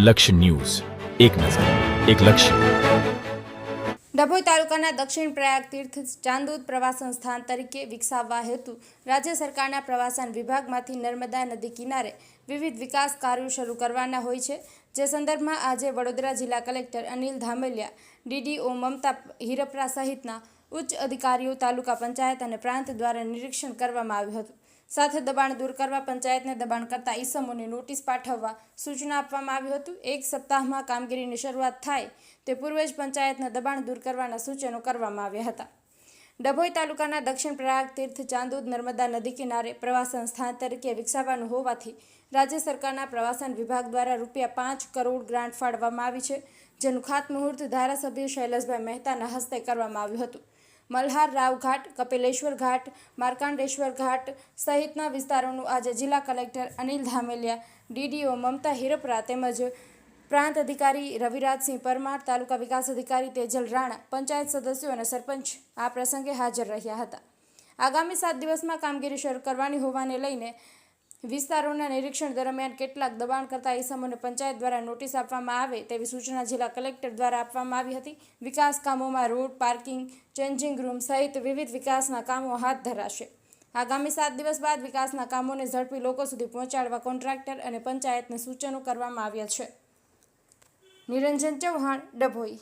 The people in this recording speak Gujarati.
લક્ષ્ય ન્યૂઝ. એક નજર, એક લક્ષ્ય. ડભોઈ તાલુકાના દક્ષિણ પ્રયાગ તીર્થ ચાંદોદ પ્રવાસન સ્થાન તરીકે વિકસાવવા હેતુ રાજ્ય સરકારના પ્રવાસન વિભાગમાંથી નર્મદા નદી કિનારે વિવિધ વિકાસ કાર્યો શરૂ કરવાના હોય છે. જે સંદર્ભમાં આજે વડોદરા જિલ્લા કલેક્ટર અનિલ ધામેલિયા ડીડીઓ મમતા હિરપરા સહિતના ઉચ્ચ અધિકારીઓ, તાલુકા પંચાયત અને પ્રાંત દ્વારા નિરીક્ષણ કરવામાં આવ્યું હતું. સાથે દબાણ દૂર કરવા પંચાયતને દબાણ કરતા ઈસમોને નોટિસ પાઠવવા સૂચના આપવામાં આવ્યું હતું. એક સપ્તાહમાં કામગીરીની શરૂઆત થાય તે પૂર્વે જ પંચાયતના દબાણ દૂર કરવાના સૂચનો કરવામાં આવ્યા હતા. ડભોઈ તાલુકાના દક્ષિણ પ્રયાગ તીર્થ ચાંદોદ નર્મદા નદી કિનારે પ્રવાસન સ્થાન તરીકે વિકસાવવાનું હોવાથી રાજ્ય સરકારના પ્રવાસન વિભાગ દ્વારા રૂપિયા પાંચ કરોડ ગ્રાન્ટ ફાળવવામાં આવી છે, જેનું ખાતમુહૂર્ત ધારાસભ્ય શૈલેષભાઈ મહેતાના હસ્તે કરવામાં આવ્યું હતું. મલ્હાર રાવ ઘાટ, કપિલેશ્વર ઘાટ, માર્કાંડેશ્વર ઘાટ સહિતના વિસ્તારોનું આજે જિલ્લા કલેક્ટર અનિલ ધામેલિયા, ડીડીઓ મમતા હિરપરા તેમજ પ્રાંત અધિકારી રવિરાજસિંહ પરમાર, તાલુકા વિકાસ અધિકારી તેજલ રાણા, પંચાયત સદસ્યો અને સરપંચ આ પ્રસંગે હાજર રહ્યા હતા. આગામી સાત દિવસમાં કામગીરી શરૂ કરવાની હોવાને લઈને વિસ્તારોના નિરીક્ષણ દરમિયાન કેટલાક દબાણ કરતા ઇસમોને પંચાયત દ્વારા નોટિસ આપવામાં આવે તેવી સૂચના જિલ્લા કલેક્ટર દ્વારા આપવામાં આવી હતી. વિકાસ કામોમાં રોડ, પાર્કિંગ, ચેન્જિંગ રૂમ સહિત વિવિધ વિકાસના કામો હાથ ધરાશે. આગામી સાત દિવસ બાદ વિકાસના કામોને ઝડપી લોકો સુધી પહોંચાડવા કોન્ટ્રાક્ટર અને પંચાયતને સૂચનો કરવામાં આવ્યા છે. નિરંજન ચૌહાણ, ડભોઈ.